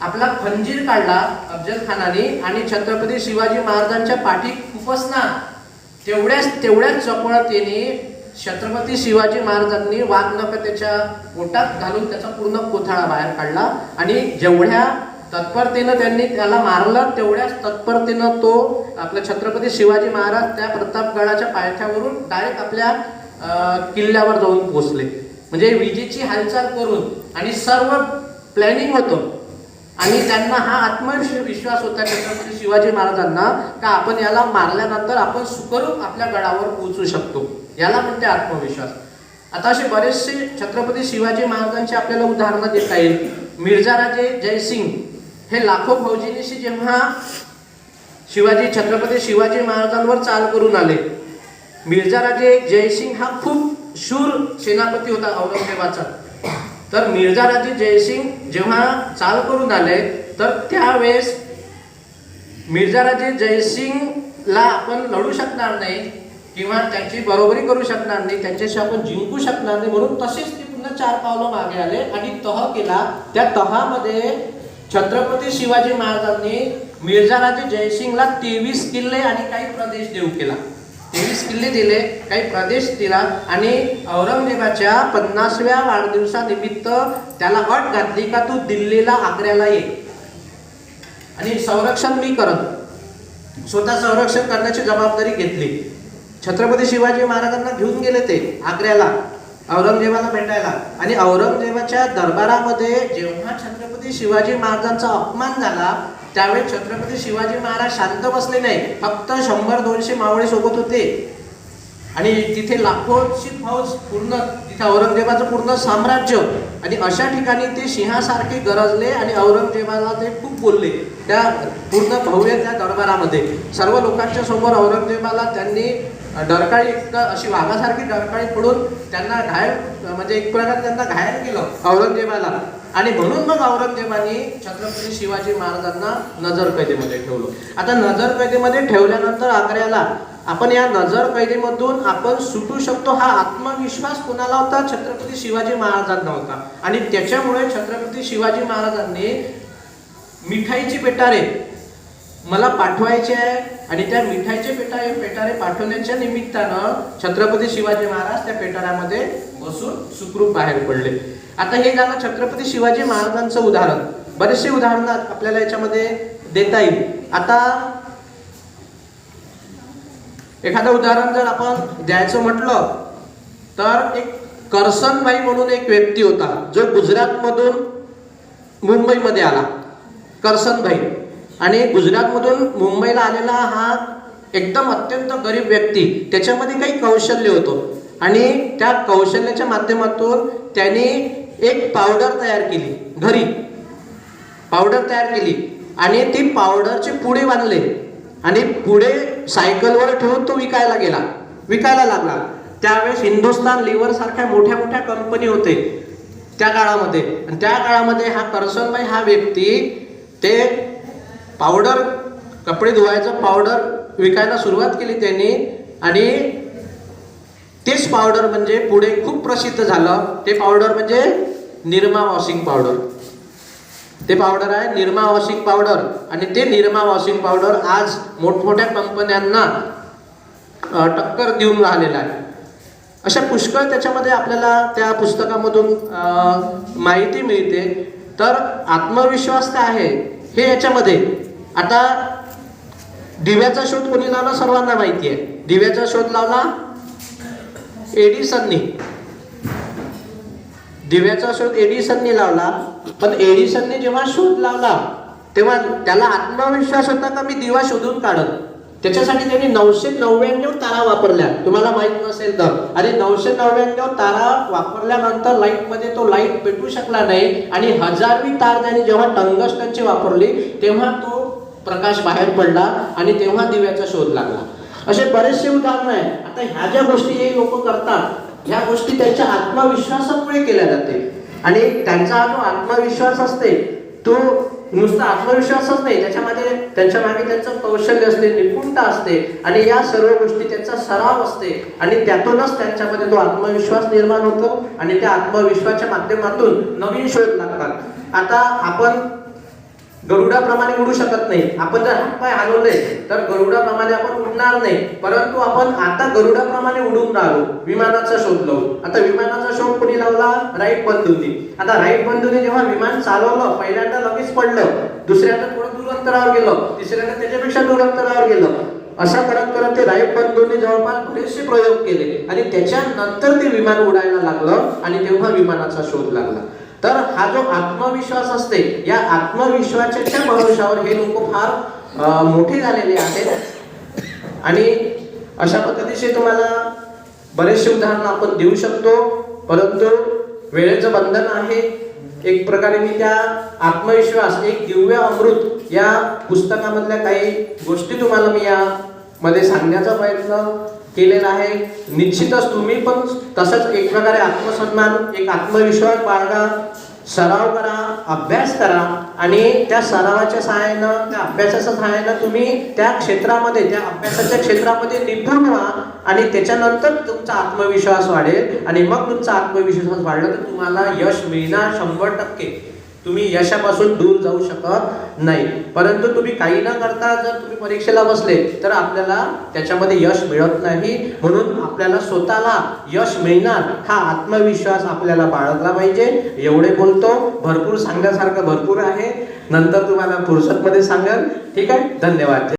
आपला खंजीर काढला अफजल खानाने आणि छत्रपती शिवाजी महाराजांच्या पाठी खुपसना. तेवढ्याच तेवढ्याच चपळतेने छत्रपती शिवाजी महाराजांनी वाघनख त्याच्या पोटात घालून त्याचा पूर्ण कोथळा बाहेर काढला आणि जेवढ्या तत्परतेनं त्यांनी त्याला मारलं तेवढ्याच तत्परतेनं तो आपल्या छत्रपती शिवाजी महाराज त्या प्रतापगडाच्या पायथ्यावरून डायरेक्ट आपल्या किल्ल्यावर जाऊन पोहोचले. म्हणजे विजेची हालचाल करून आणि सर्व प्लॅनिंग होतं. आणि त्यांना हा आत्मविश्वास होता छत्रपती शिवाजी महाराजांना का आपण याला मारल्यानंतर आपण सुखरूप आपल्या गडावर पोहोचू शकतो. याला म्हणते आत्मविश्वास. आता असे बरेचसे छत्रपती शिवाजी महाराजांची आपल्याला उदाहरणं देता येईल. मिर्झा राजे जयसिंग हे लाखो फौजीनिशी जेव्हा शिवाजी छत्रपती शिवाजी महाराजांवर चाल करून आले. मिर्झा राजे जयसिंग हा खूप शूर सेनापती होता औरंगजेबाचा. तर मिर्जाराजे जयसिंग जेव्हा चाल करून आले तर त्यावेळेस मिर्जाराजे जयसिंगला आपण लढू शकणार नाही किंवा त्यांची बरोबरी करू शकणार नाही त्यांच्याशी आपण जिंकू शकणार नाही म्हणून तसेच ते पुन्हा चार पावलं मागे आले आणि तह केला. त्या तहामध्ये छत्रपती शिवाजी महाराजांनी मिर्जाराजे जयसिंगला तेवीस किल्ले आणि काही प्रदेश देऊ केला. तेवीस किल्ले दिले काही प्रदेश दिला आणि औरंगजेबाच्या पन्नासव्या वाढदिवसानिमित्त त्याला अट घातली का तू दिल्लीला आग्र्याला ये आणि संरक्षण मी करत. स्वतः संरक्षण करण्याची जबाबदारी घेतली. छत्रपती शिवाजी महाराजांना घेऊन गेले ते आग्र्याला औरंगजेबाला भेटायला. आणि औरंगजेबाच्या दरबारामध्ये जेव्हा छत्रपती शिवाजी महाराजांचा अपमान झाला त्यावेळी छत्रपती शिवाजी महाराज शांत बसले नाही. फक्त शंभर दोनशे मावळे सोबत होते. आणि तिथे लाखोची फौज पूर्ण तिथे औरंगजेबाचं पूर्ण साम्राज्य. आणि अशा ठिकाणी ते सिंहासारखे गरजले आणि औरंगजेबाला ते खूप बोलले. त्या पूर्ण भव्य त्या दरबारामध्ये. सर्व लोकांच्या समोर औरंगजेबाला त्यांनी डरकाळी एक अशी वाघासारखी डरकाळी पडून त्यांना घायल म्हणजे एक प्रकारे त्यांना घायल केलं औरंगजेबाला. आणि म्हणून मग औरंगजेबाने छत्रपती शिवाजी महाराजांना नजर कैदेमध्ये ठेवलं. आता नजर कैदेमध्ये ठेवल्यानंतर आग्र्याला आपण या नजर कैदेमधून आपण सुटू शकतो हा आत्मविश्वास कोणाला होता? छत्रपती शिवाजी महाराजांना होता. आणि त्याच्यामुळे छत्रपती शिवाजी महाराजांनी मिठाईची पेटारे मला पाठवायचे आहे आणि त्या मिठाईचे पेटारे पेटारे पाठवण्याच्या निमित्तानं छत्रपती शिवाजी महाराज त्या पेटाऱ्यामध्ये बसून सुखरूप बाहेर पडले. आता हे झालं छत्रपती शिवाजी महाराजांचं उदाहरण. बरेचसे उदाहरणं आपल्याला याच्यामध्ये देता येईल. आता एखादं उदाहरण जर आपण द्यायचं म्हटलं तर एक करसनभाई म्हणून एक व्यक्ती होता जो गुजरातमधून मुंबईमध्ये आला. करसनभाई आणि गुजरातमधून मुंबईला आलेला हा एकदम अत्यंत गरीब व्यक्ती त्याच्यामध्ये काही कौशल्य होतं. आणि त्या कौशल्याच्या माध्यमातून त्यांनी एक पावडर तयार केली घरी. पावडर तयार केली. आणि ती पावडरचे पुढे बांधले. आणि पुढे सायकलवर ठेवून तो विकायला गेला. विकायला लागला. त्यावेळेस हिंदुस्तान लिव्हर सारख्या मोठ्या मोठ्या कंपनी होते त्या काळामध्ये. आणि त्या काळामध्ये हा करसनबाई हा व्यक्ती ते पावडर कपडे धुवायचं पावडर विकायला सुरुवात केली त्यांनी. आणि तेच पावडर म्हणजे पुढे खूप प्रसिद्ध झालं. ते पावडर म्हणजे निरमा वॉशिंग पावडर. ते पावडर आहे निरमा वॉशिंग पावडर. आणि ते निरमा वॉशिंग पावडर आज मोठमोठ्या कंपन्यांना टक्कर देऊन राहिलेला आहे. अशा पुष्कळ त्याच्यामध्ये आपल्याला त्या पुस्तकामधून माहिती मिळते. तर आत्मविश्वास काय आहे. हे याच्यामध्ये आता दिव्याचा शोध कोणी लावला? सर्वांना माहिती आहे. दिव्याचा शोध लावला एडिसननी दिव्याचा शोध एडिसननी लावला. पण एडिसनने जेव्हा शोध लावला तेव्हा त्याला आत्मविश्वास होता का मी दिवा शोधून काढत? त्याच्यासाठी त्यांनी नऊशे नव्याण्णव तारा वापरल्या. तुम्हाला माहीत नसेल तर. आणि नऊशे नव्याण्णव तारा वापरल्यानंतर लाईटमध्ये तो लाइट पेटू शकला नाही आणि हजारवी तार त्यांनी जेव्हा टंगस्टनची वापरली तेव्हा तो प्रकाश बाहेर पडला आणि तेव्हा दिव्याचा शोध लागला असे बरेचसे उदाहरण आहे आता ह्या ज्या गोष्टी हे लोक करतात ह्या गोष्टी त्यांच्या आत्मविश्वासामुळे केल्या जाते. आणि त्यांचा जो आत्मविश्वास असते तो नुसता आत्मविश्वासच नाही. त्याच्यामध्ये त्यांच्या मागे त्यांचं कौशल्य असते निपुणता असते. आणि या सर्व गोष्टी त्यांचा सराव असते. आणि त्यातूनच त्यांच्यामध्ये तो आत्मविश्वास निर्माण होतो आणि त्या आत्मविश्वासाच्या माध्यमातून नवीन शोध लागतात. आता आपण गरुडाप्रमाणे उडू शकत नाही. आपण जर हातपाय हलवले तर गरुडाप्रमाणे आपण उडणार नाही. परंतु आपण आता गरुडाप्रमाणे उडून राहिलो विमानाचा शोध लावू आता विमानाचा शोध कोणी लावला? राईट बंधूंनी. आता राईट बंधूंनी जेव्हा विमान चालवलं पहिल्यांदा लगेच पडलं. दुसऱ्यांदा थोडं दूर अंतरावर गेलं. तिसऱ्यांदा त्याच्यापेक्षा दूर अंतरावर गेलं. असा करत करत ते राईट बंधूंनी जवळपास बरेचसे प्रयोग केले. आणि त्याच्यानंतर ते विमान उडायला लागलं आणि तेव्हा विमानाचा शोध लागला. तर हा जो आत्मविश्वास असते या आत्मविश्वासाच्या भरोशावर हे लोक फार मोठे झालेले आहेत. आणि अशा पद्धतीचे तुम्हाला बरेचसे उदाहरण आपण देऊ शकतो. परंतु वेळेचं बंधन आहे. एक प्रकारे मी त्या आत्मविश्वास एक दिव्य अमृत या पुस्तकामधल्या काही गोष्टी तुम्हाला मी या मध्ये सांगण्याचा प्रयत्न केलेला आहे निश्चितच तुम्ही पण तसंच एक प्रकारे आत्मसन्मान एक आत्मविश्वास बाळगा सराव करा अभ्यास करा आणि त्या सरावाच्या सहाय्यानं त्या अभ्यासाच्या सहाय्यानं तुम्ही त्या क्षेत्रामध्ये त्या अभ्यासाच्या क्षेत्रामध्ये निपुण व्हा आणि त्याच्यानंतर तुमचा आत्मविश्वास वाढेल आणि मग तुमचा आत्मविश्वास वाढला तर तुम्हाला यश मिळणार शंभर टक्के. तुम्ही यशापासून दूर जाऊ शकत नाही. परंतु तुम्ही काही न करता जर तुम्ही परीक्षेला बसले तर आपल्याला त्याच्यामध्ये यश मिळत नाही. म्हणून आपल्याला स्वतःला यश मिळणार हा आत्मविश्वास आपल्याला बाळगला पाहिजे. एवढे बोलतो. भरपूर सांगण्यासारखं भरपूर आहे. नंतर तुम्हाला फुरसतमध्ये सांगाल ठीक आहे? धन्यवाद.